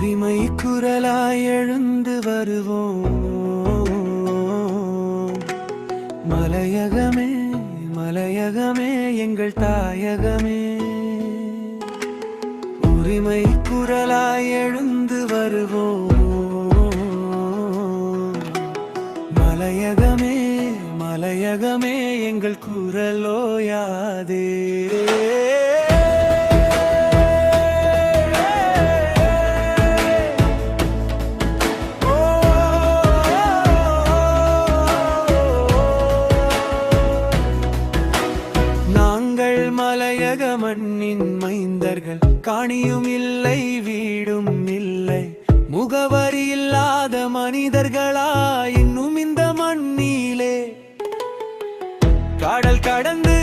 உரிமை குரலாய் எழுந்து வருவோம். மலையகமே மலையகமே எங்கள் தாயகமே. உரிமை குரலாய் எழுந்து வருவோம். மலையகமே மலையகமே எங்கள் குரலோயாதே மலையக மண்ணின் மைந்தர்கள். காணியும் இல்லை வீடும் இல்லை. முகவரி இல்லாத மனிதர்களா இன்னும் இந்த மண்ணிலே. கடல் கடந்து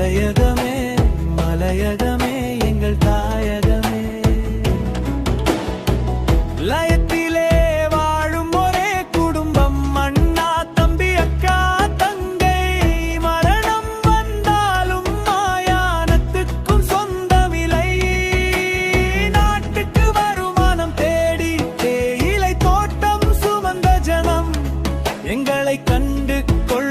மலையகமே மலையகமே எங்கள் தாயகமே. லயத்திலே வாழும் ஒரே குடும்பம் அண்ணா தம்பி அக்கா தங்கை. மரணம் வந்தாலும் மாயானத்துக்கும் சொந்தமில்லை. நாட்டுக்கு வருமானம் தேடி தேயிலை தோட்டம் சுமந்த ஜனம். எங்களை கண்டு கொள்